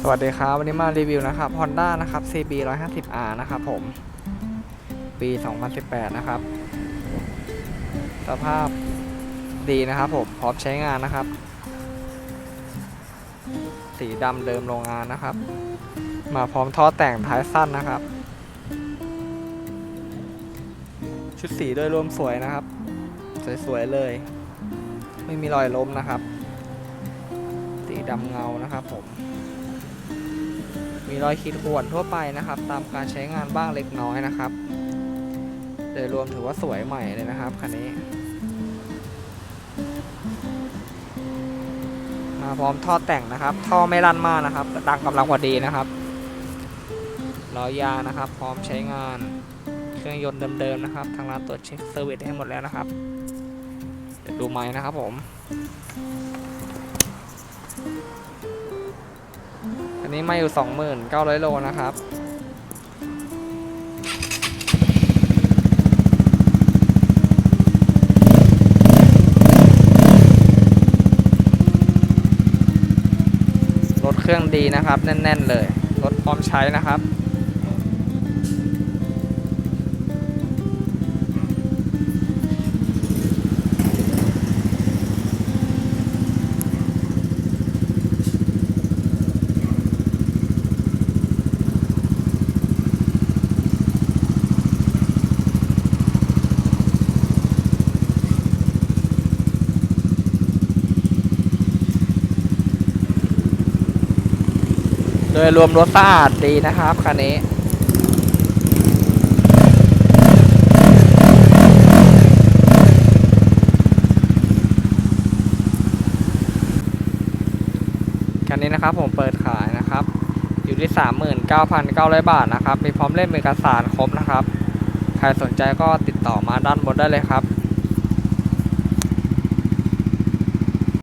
สวัสดีครับ วันนี้มารีวิวนะครับ Honda นะครับ CB 150R นะครับผม ปี 2018 นะครับ สภาพดีนะครับผม พร้อมใช้งานนะครับ สีดำเดิมโรงงานนะครับ มาพร้อมท่อแต่งท้ายสั้นนะครับ ชุดสีโดยรวมสวยนะครับ สวยๆเลย ไม่มีรอยล้มนะครับ ดำเงานะครับผม มีรอยขีดข่วนทั่วไปนะครับ ตามการใช้งานบ้างเล็กน้อยนะครับ โดยรวมถือว่าสวยใหม่เลยนะครับคันนี้ มาพร้อมท่อแต่งนะครับ ท่อไม่ลั่นมากนะครับดังกำลังพอดีนะครับล้อยางนะครับ พร้อมใช้งานเครื่องยนต์เดิมๆนะครับ ทางร้านตรวจเช็คเซอร์วิสให้หมดแล้วนะครับดูไม้นะครับผม นี้มาอยู่29,000โลนะครับรถเครื่องดีนะครับ แน่น ๆ เลย รถพร้อมใช้นะครับ โดยรวมรถสะอาดดีนะครับคันนี้คันนี้นะครับผมเปิดขายนะครับ อยู่ที่ 39,900 บาทนะครับ มีพร้อมเล่มเอกสารครบนะครับ ใครสนใจก็ติดต่อมาด้านบนได้เลยครับ